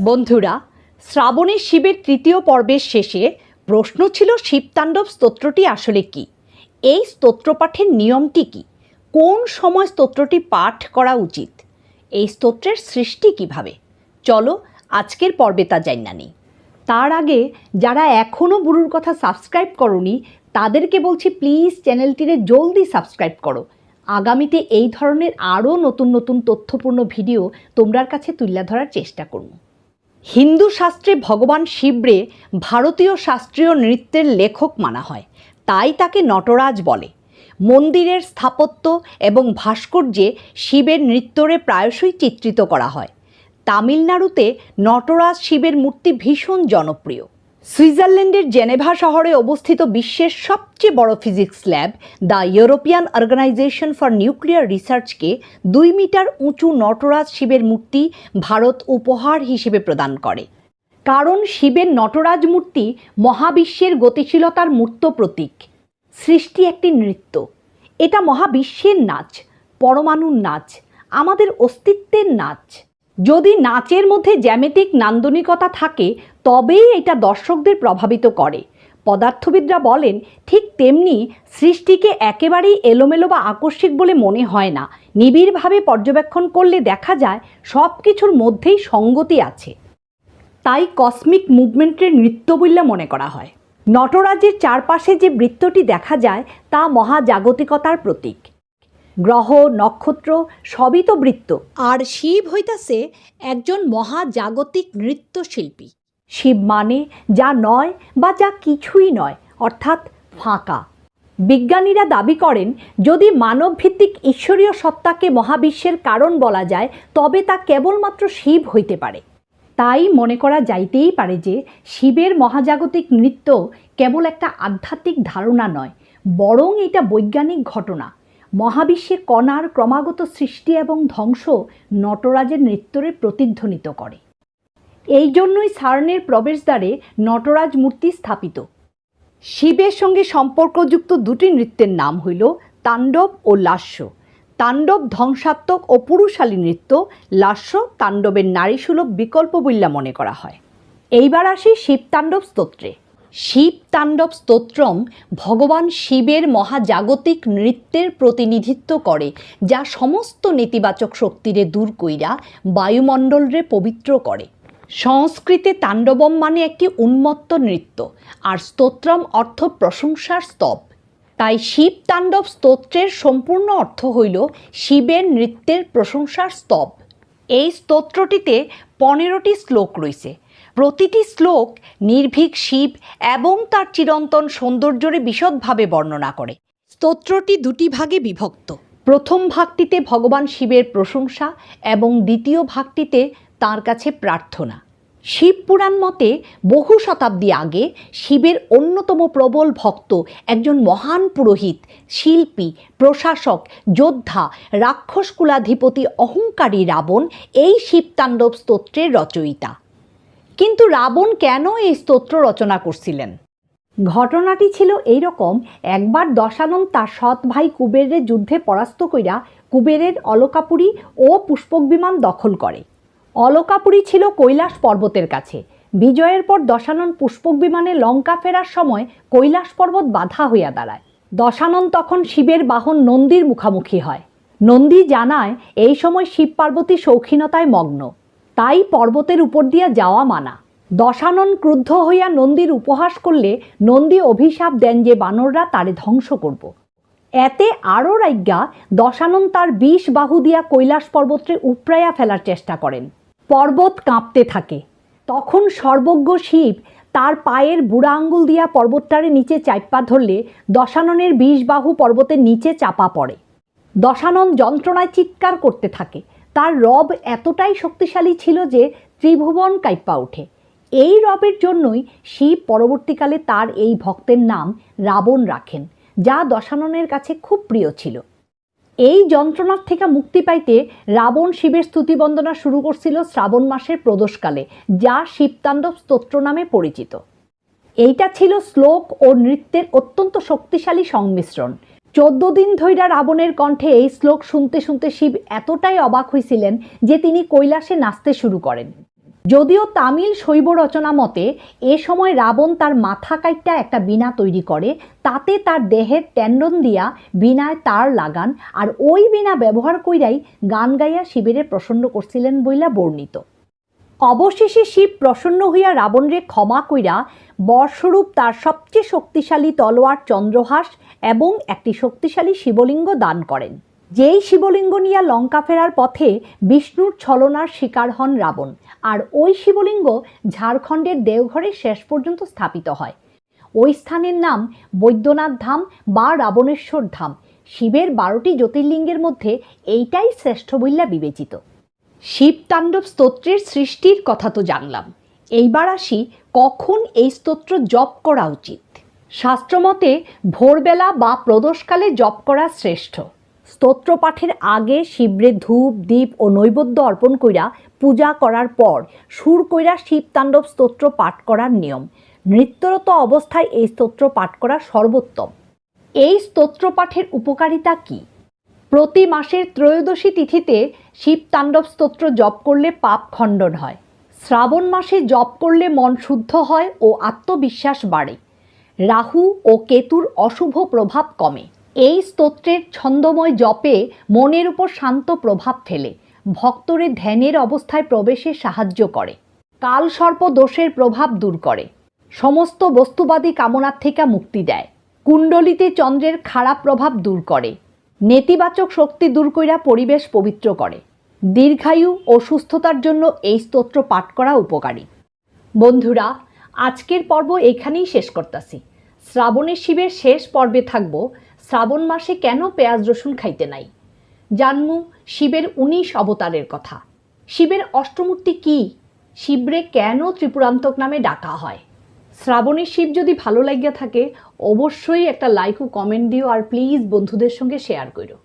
বন্ধুরা, শ্রাবণে শিবের তৃতীয় পর্বের শেষে প্রশ্ন ছিল শিবতাণ্ডব স্তোত্রটি আসলে কি? এই স্তোত্র পাঠের নিয়মটি কি? কোন সময় স্তোত্রটি পাঠ করা উচিত? এই স্তোত্রের সৃষ্টি কীভাবে? চলো আজকের পর্বে তা জানি তার আগে যারা এখনও বুড়ুর কথা সাবস্ক্রাইব করনি, তাদেরকে বলছি প্লিজ চ্যানেলটিরে জলদি সাবস্ক্রাইব করো। আগামীতে এই ধরনের আরও নতুন নতুন তথ্যপূর্ণ ভিডিও তোমরার কাছে তুলে ধরার চেষ্টা করব। হিন্দু শাস্ত্রে ভগবান শিবরে ভারতীয় শাস্ত্রীয় নৃত্যের লেখক মানা হয়। তাই তাকে নটরাজ বলে। মন্দিরের স্থাপত্য এবং ভাস্কর্যে শিবের নৃত্যরে প্রায়শই চিত্রিত করা হয়। তামিলনাড়ুতে নটরাজ শিবের মূর্তি ভীষণ জনপ্রিয়। সুইজারল্যান্ডের জেনেভা শহরে অবস্থিত বিশ্বের সবচেয়ে বড় physics lab, the European organisation for nuclear রিসার্চকে দুই মিটার উঁচু নটরাজ শিবের মূর্তি ভারত উপহার হিসেবে প্রদান করে। কারণ শিবের নটরাজ মূর্তি মহাবিশ্বের গতিশীলতার মূর্ত প্রতীক। সৃষ্টি একটি নৃত্য। এটা মহাবিশ্বের নাচ, পরমাণুর নাচ, আমাদের অস্তিত্বের নাচ। যদি নাচের মধ্যে জ্যামিতিক নান্দনিকতা থাকে, তবেই এটা দর্শকদের প্রভাবিত করে। পদার্থবিদরা বলেন, ঠিক তেমনি সৃষ্টিকে একেবারেই এলোমেলো বা আকস্মিক বলে মনে হয় না। নিবিড়ভাবে পর্যবেক্ষণ করলে দেখা যায় সব কিছুর মধ্যেই সঙ্গতি আছে। তাই কসমিক মুভমেন্টের নৃত্য বলে মনে করা হয়। নটরাজের চারপাশে যে বৃত্তটি দেখা যায়, তা মহাজাগতিকতার প্রতীক। গ্রহ নক্ষত্র সবই তো বৃত্ত। আর শিব হইতাছে একজন মহাজাগতিক নৃত্যশিল্পী। শিব মানে যা নয় বা যা কিছুই নয় অর্থাৎ ফাঁকা। বিজ্ঞানীরা দাবি করেন যদি মানবভিত্তিক ঈশ্বরীয় সত্তাকে মহাবিশ্বের কারণ বলা যায় তবে তা কেবলমাত্র শিব হইতে পারে। তাই মনে করা যাইতেই পারে যে শিবের মহাজাগতিক নৃত্য কেবল একটা আধ্যাত্মিক ধারণা নয় বরং এটা বৈজ্ঞানিক ঘটনা। মহাবিশ্বে কণার ক্রমাগত সৃষ্টি এবং ধ্বংস নটরাজের নৃত্যরে প্রতিধ্বনিত করে। এই জন্যই সার্নের প্রবেশদ্বারে নটরাজ মূর্তি স্থাপিত। শিবের সঙ্গে সম্পর্কযুক্ত দুটি নৃত্যের নাম হইল তাণ্ডব ও লাস্য। তাণ্ডব ধ্বংসাত্মক ও পুরুষালী নৃত্য, লাস্য তাণ্ডবের নারীসুলভ বিকল্প বইল্লা মনে করা হয়। এইবার আসি শিব তাণ্ডব স্তোত্রে। শিব তাণ্ডব স্তোত্রম ভগবান শিবের মহাজাগতিক নৃত্যের প্রতিনিধিত্ব করে, যা সমস্ত নেতিবাচক শক্তিরে দূর কইরা বায়ুমণ্ডলরে পবিত্র করে। সংস্কৃতে তাণ্ডবম মানে একটি উন্মত্ত নৃত্য, আর স্তোত্রম অর্থ প্রশংসার স্তব। তাই শিব তাণ্ডব স্তোত্রের সম্পূর্ণ অর্থ হইল শিবের নৃত্যের প্রশংসার স্তব। এই স্তোত্রটিতে পনেরোটি শ্লোক রয়েছে প্রতিটি শ্লোক নির্ভীক শিব এবং তার চিরন্তন সৌন্দর্যরে বিশদভাবে বর্ণনা করে। স্তোত্রটি দুটি ভাগে বিভক্ত। প্রথম ভাগটিতে ভগবান শিবের প্রশংসা এবং দ্বিতীয় ভাগটিতে তার কাছে প্রার্থনা। শিব পুরাণ মতে বহু শতাব্দী আগে শিবের অন্যতম প্রবল ভক্ত একজন মহান পুরোহিত শিল্পী প্রশাসক যোদ্ধা রাক্ষস কুলাধিপতি অহংকারী রাবণ এই শিবতাণ্ডব স্তোত্রের রচয়িতা। কিন্তু রাবণ কেন এই স্তোত্র রচনা করছিলেন? ঘটনাটি ছিল এই রকম একবার দশানন তার সৎ ভাই কুবেরের যুদ্ধে পরাস্ত কইরা কুবেরের অলকাপুরী ও পুষ্পক বিমান দখল করে। অলকাপুরী ছিল কৈলাস পর্বতের কাছে। বিজয়ের পর দশানন পুষ্পক বিমানে লঙ্কা ফেরার সময় কৈলাস পর্বত বাধা হইয়া দাঁড়ায়। দশানন তখন শিবের বাহন নন্দীর মুখামুখি হয়। নন্দী জানায়, এই সময় শিব পার্বতী শৌখিনতায় মগ্ন। তাই পর্বতের উপর দিয়া যাওয়া মানা। দশানন ক্রুদ্ধ হইয়া নন্দীর উপহাস করলে নন্দী অভিশাপ দেন যে বানররা তারে ধ্বংস করব। এতে আরও রাজ্ঞা দশানন তার বিষ বাহু দিয়া কৈলাস পর্বতে উপড়াইয়া ফেলার চেষ্টা করেন। পর্বত কাঁপতে থাকে। তখন সর্বজ্ঞ শিব তার পায়ের বুড়া আঙ্গুল দিয়া পর্বতটারে নিচে চাইপা ধরলে দশাননের বিষ বাহু পর্বতের নিচে চাপা পড়ে। দশানন যন্ত্রণায় চিৎকার করতে থাকে। তার রব এতটাই শক্তিশালী ছিল যে ত্রিভুবন কাইপা ওঠে। এই রবের জন্যই শিব পরবর্তীকালে তার এই ভক্তের নাম রাবণ রাখেন, যা দশাননের কাছে খুব প্রিয় ছিল। এই যন্ত্রণার থেকে মুক্তি পাইতে রাবণ শিবের স্তুতি বন্দনা শুরু করছিল শ্রাবণ মাসের প্রদোষকালে, যা শিবতাণ্ডব স্তোত্র নামে পরিচিত। এইটা ছিল শ্লোক ও নৃত্যের অত্যন্ত শক্তিশালী সংমিশ্রণ। চোদ্দ দিন ধৈরা রাবণের কণ্ঠে এই শ্লোক শুনতে শুনতে শিব এতটাই অবাক হয়েছিলেন যে তিনি কৈলাসে নাচতে শুরু করেন। যদিও তামিল শৈব রচনা মতে, এ সময় রাবণ তার মাথা কাইটটা একটা বীণা তৈরি করে, তাতে তার দেহের ট্যান্ডন দিয়া বীণায় তার লাগান আর ওই বীণা ব্যবহার কইরাই গান গাইয়া শিবেরে প্রসন্ন করছিলেন বইলা বর্ণিত। অবশেষে শিব প্রসন্ন হইয়া রাবণরে ক্ষমা কইরা বরস্বরূপ তার সবচেয়ে শক্তিশালী তলোয়ার চন্দ্রহাস এবং একটি শক্তিশালী শিবলিঙ্গ দান করেন। যেই শিবলিঙ্গ নিয়ে লঙ্কা ফেরার পথে বিষ্ণুর ছলনার শিকার হন রাবণ, আর ওই শিবলিঙ্গ ঝাড়খণ্ডের দেওঘরে শেষ পর্যন্ত স্থাপিত হয়। ওই স্থানের নাম বৈদ্যনাথ ধাম বা রাবণেশ্বর ধাম। শিবের বারোটি জ্যোতির্লিঙ্গের মধ্যে এইটাই শ্রেষ্ঠ বইলা বিবেচিত। শিব তাণ্ডব স্তোত্রের সৃষ্টির কথা তো জানলাম। এইবার আসি কখন এই স্তোত্র জপ করা উচিত। শাস্ত্রমতে ভোরবেলা বা প্রদোষকালে জপ করা শ্রেষ্ঠ। স্তোত্র পাঠের আগে শিবরে ধূপ দ্বীপ ও নৈবেদ্য অর্পণ কইরা পূজা করার পর সুর কইরা শিব তাণ্ডব স্তোত্র পাঠ করার নিয়ম। নৃত্যরত অবস্থায় এই স্তোত্র পাঠ করা সর্বোত্তম। এই স্তোত্র পাঠের উপকারিতা কী? প্রতি মাসের ত্রয়োদশী তিথিতে শিব তাণ্ডব স্তোত্র জপ করলে পাপ খণ্ডন হয়। শ্রাবণ মাসে জপ করলে মন শুদ্ধ হয় ও আত্মবিশ্বাস বাড়ে। রাহু ও কেতুর অশুভ প্রভাব কমে। এই স্তোত্রের ছন্দময় জপে মনের উপর শান্ত প্রভাব ফেলে। ভক্তরে ধ্যানের অবস্থায় প্রবেশে সাহায্য করে। কাল সর্প দোষের প্রভাব দূর করে। সমস্ত বস্তুবাদী কামনার থেকে মুক্তি দেয়। কুণ্ডলিতে চন্দ্রের খারাপ প্রভাব দূর করে। নেতিবাচক শক্তি দূর কইরা পরিবেশ পবিত্র করে। দীর্ঘায়ু ও সুস্থতার জন্য এই স্তোত্র পাঠ করা উপকারী। বন্ধুরা, আজকের পর্ব এখানেই শেষ করতেছি। শ্রাবণের শিবের শেষ পর্বে থাকব, শ্রাবণ মাসে কেন পেঁয়াজ রসুন খাইতে নাই? জানমু শিবের উনিশ অবতারের কথা। শিবের অষ্টমূর্তি কি? শিবরে কেন ত্রিপুরান্তক নামে ডাকা হয়? শ্রাবণের শিব যদি ভালো লাগিয়া থাকে, অবশ্যই একটা লাইক ও কমেন্ট দিও আর প্লিজ বন্ধুদের সঙ্গে শেয়ার করো